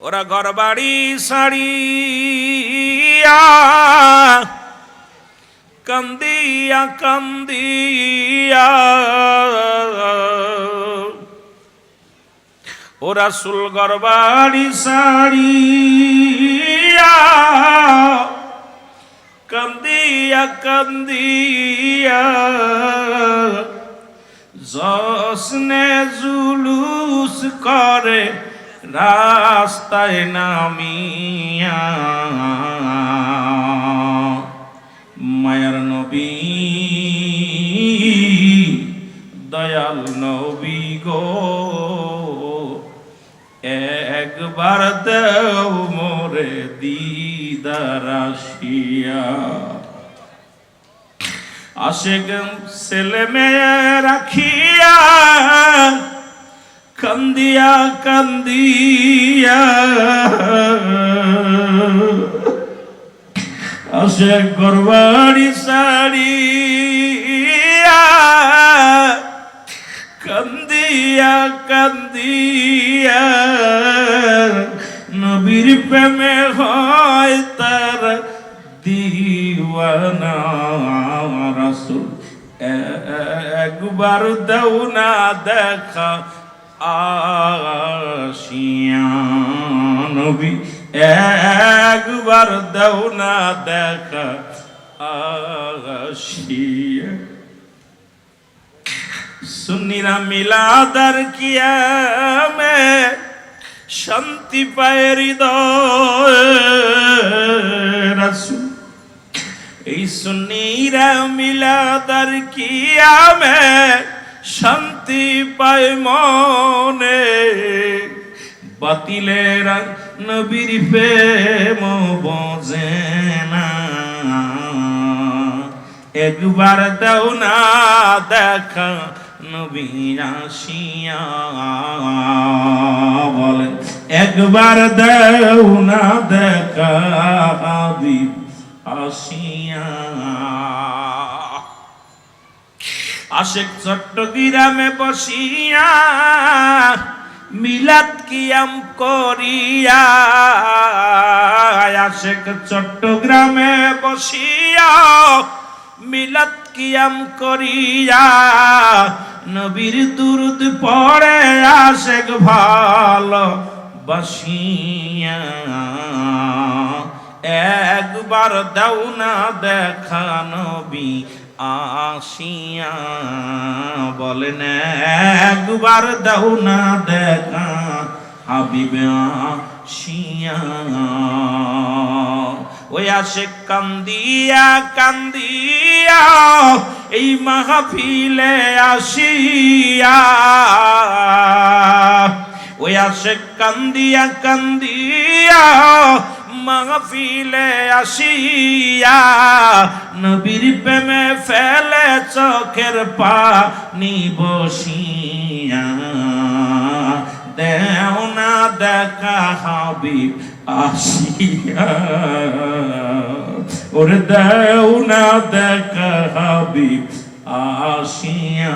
ওরা ঘর বাড়ি সারিয়া কান্দিয়া কান্দিয়া। ওরা সুল ঘর বাড়ি সারিয়া কান্দিয়া কান্দিয়া। জসনে জুলুস করে রাস্তায় নামিয়া মায়ার নবী, দয়াল নবী গো, একবার দেও মোরে দিদার আসিয়া। আশেক ছেলে মেয়ে রাখিয়া কান্দিয়া কান্দিয়া আসে গরবাড়ি সারিয়া কান্দিয়া কান্দিয়া নবীর প্রেমে হয় তার দিওয়ানা রাসুল একবার দাও না দেখা নবী, একবার দাও না দেখা আসিয়া সুন্নিরা মিলাদার কিয়ামে শান্তি পায় হৃদয় এই সুন্নিরা মিলাদার কিয়ামে শান্তি পায় মনে। বাতিলের নবীর প্রেম বোঝে না। একবার দাও না দেখা নবী আসিয়া। বলেন, একবার দাও না দেখা হাবিব আসিয়া। আশেক চট্টগ্রামে বসিয়া মিলাদ কিয়াম করিয়া, আশেক চট্টগ্রামে বসিয়া মিলাদ কিয়াম করিয়া, নবীর দুরুদ পড়ে আশেক ভালো বসিয়া। একবার দাও না দেখা নবী আসিয়া বলেন, একবার দাও না দেখা, হাবিবে আসিয়া ওই আসে কান্দিয়া কান্দিয়া এই মাহফিলে আসিয়া, ওই আসে কান্দিয়া কান্দিয়া মাহফিলে আসিয়া নবীর প্রেমে ফেলে চোখের পানি বসিয়া, দেও না দেখা হাবিব আসিয়া, ওরে দেও না দেখা হাবিব আসিয়া।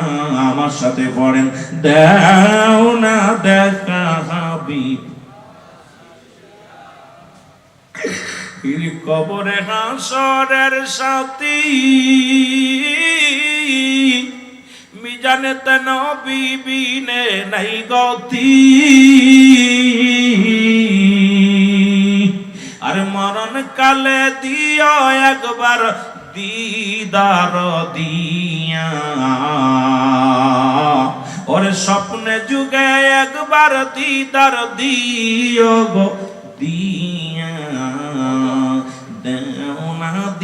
আমার সাথে পড়েন, দেও না দেখা হাবিব এই কবরে হাসরের সাথী। মিজানে তেন বিবিনে নাই গতি। আর মরণ কালে দিও একবার দিদার দিয়া। ওরে স্বপ্নে যুগে একবার দিদার দিও গো দিয়া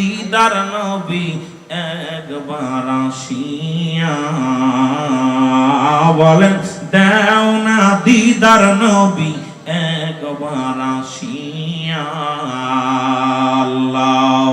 দিদার নবী একবার আসিয়া বলেন দেও না দিদার নবী একবার আসিয়া আল্লাহ